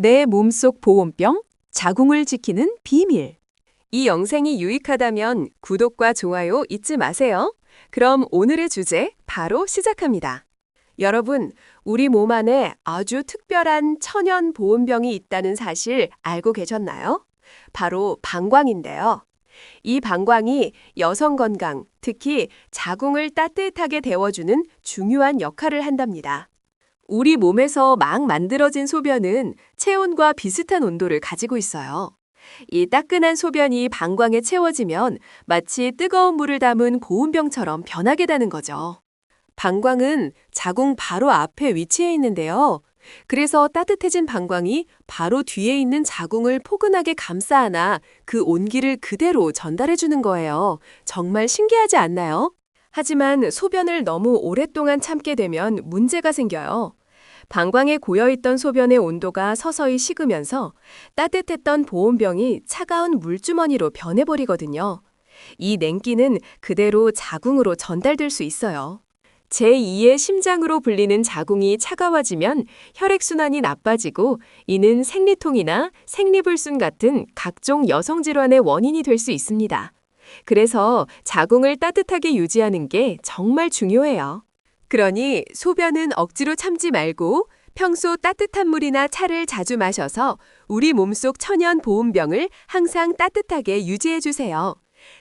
내 몸속 보온병, 자궁을 지키는 비밀. 이 영상이 유익하다면 구독과 좋아요 잊지 마세요. 그럼 오늘의 주제 바로 시작합니다. 여러분, 우리 몸 안에 아주 특별한 천연 보온병이 있다는 사실 알고 계셨나요? 바로 방광인데요. 이 방광이 여성 건강, 특히 자궁을 따뜻하게 데워주는 중요한 역할을 한답니다. 우리 몸에서 막 만들어진 소변은 체온과 비슷한 온도를 가지고 있어요. 이 따끈한 소변이 방광에 채워지면 마치 뜨거운 물을 담은 고운병처럼 변하게 되는 거죠. 방광은 자궁 바로 앞에 위치해 있는데요. 그래서 따뜻해진 방광이 바로 뒤에 있는 자궁을 포근하게 감싸 안아 그 온기를 그대로 전달해 주는 거예요. 정말 신기하지 않나요? 하지만 소변을 너무 오랫동안 참게 되면 문제가 생겨요. 방광에 고여있던 소변의 온도가 서서히 식으면서 따뜻했던 보온병이 차가운 물주머니로 변해버리거든요. 이 냉기는 그대로 자궁으로 전달될 수 있어요. 제2의 심장으로 불리는 자궁이 차가워지면 혈액순환이 나빠지고 이는 생리통이나 생리불순 같은 각종 여성 질환의 원인이 될 수 있습니다. 그래서 자궁을 따뜻하게 유지하는 게 정말 중요해요. 그러니 소변은 억지로 참지 말고 평소 따뜻한 물이나 차를 자주 마셔서 우리 몸속 천연 보온병을 항상 따뜻하게 유지해 주세요.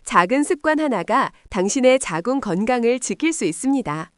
작은 습관 하나가 당신의 자궁 건강을 지킬 수 있습니다.